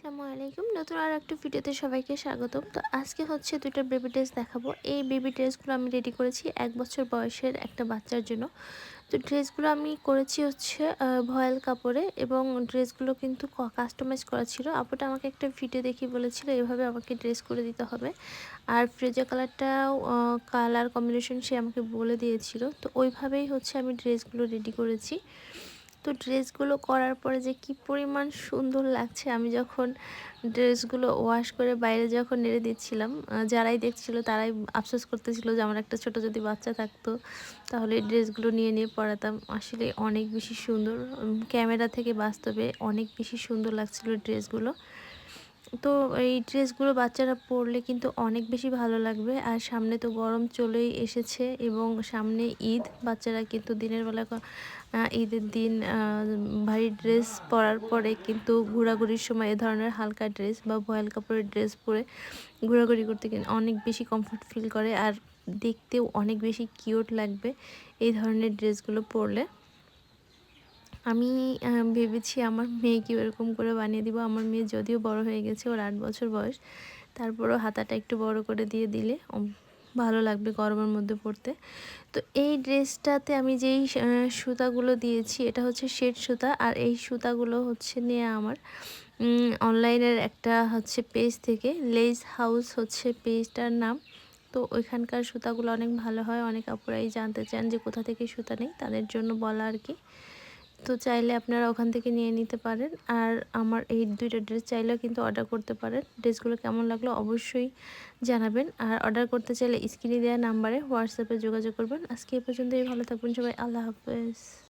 আসসালামু আলাইকুম। নতুন আর একটা ভিডিওতে সবাইকে স্বাগতম। তো আজকে হচ্ছে দুটো বেবি ড্রেস দেখাবো। এই বেবি ড্রেসগুলো আমি রেডি করেছি এক বছর বয়সের একটা বাচ্চার জন্য। তো ড্রেসগুলো আমি করেছি হচ্ছে ভয়েল কাপড়ে এবং ড্রেসগুলো কিন্তু কাস্টমাইজ করা ছিল। আপুটা আমাকে একটা ভিডিও দেখি বলেছিল, এভাবে আমাকে ড্রেস করে দিতে হবে। আর ফ্রেজা কালারটাও কালার কম্বিনেশন সে আমাকে বলে দিয়েছিল। তো ওইভাবেই হচ্ছে আমি ড্রেসগুলো রেডি করেছি। তো ড্রেসগুলো করার পরে যে কি পরিমাণ সুন্দর লাগছে, আমি যখন ড্রেসগুলো ওয়াশ করে বাইরে যখন নেড়ে দিচ্ছিলাম যারাই দেখছিল তারাই আফসোস করতেছিল যে আমার একটা ছোট যদি বাচ্চা থাকতো, তাহলে ড্রেসগুলো নিয়ে নিয়ে পড়াতাম আসলে অনেক বেশি সুন্দর ক্যামেরা থেকে বাস্তবে অনেক বেশি সুন্দর লাগছিল ড্রেসগুলো। তো এই ড্রেসগুলো বাচ্চারা পরলে কিন্তু অনেক বেশি ভালো লাগবে। আর সামনে তো গরম চলেই এসেছে এবং সামনে ঈদ। বাচ্চারা কিন্তু দিনের বেলা ঈদের দিন ভারী ড্রেস পরার পরে কিন্তু ঘোরাঘুরির সময় এ ধরনের হালকা ড্রেস বা ভয়েল কাপড়ের ড্রেস পরে ঘোরাঘুরি করতে কিন্তু অনেক বেশি কমফোর্ট ফিল করে। আর দেখতেও অনেক বেশি কিউট লাগবে এই ধরনের ড্রেসগুলো পরলে। আমি ভেবেছি আমার মেয়েকে এরকম করে বানিয়ে দিব। আমার মেয়ে যদিও বড় হয়ে গেছে, ওর আট বছর বয়স। তারপরও হাতাটা একটু বড় করে দিয়ে দিলে ভালো লাগবে গরমের মধ্যে পড়তে। তো এই ড্রেসটাতে আমি যেই সুতাগুলো দিয়েছি, এটা হচ্ছে শেড সুতা। আর এই সুতাগুলো হচ্ছে নিয়ে আমার অনলাইনের একটা হচ্ছে পেজ থেকে লেজ হাউস হচ্ছে পেজটার নাম। তো ওইখানকার সুতাগুলো অনেক ভালো হয়, অনেক আপুরাই জানতে চান যে কোথা থেকে সুতা নেই, তাদের জন্য বলা আর কি। তো চাইলে আপনারা ওখান থেকে নিয়ে নিতে পারেন। আর আমার এই দুইটা ড্রেস চাইলেও কিন্তু অর্ডার করতে পারেন। ড্রেসগুলো কেমন লাগল অবশ্যই জানাবেন। আর অর্ডার করতে চাইলে স্ক্রিনে দেওয়া নাম্বারে হোয়াটসঅ্যাপে যোগাযোগ করবেন। আজকে এ পর্যন্তই। ভালো থাকবেন সবাই। আল্লাহ হাফেজ।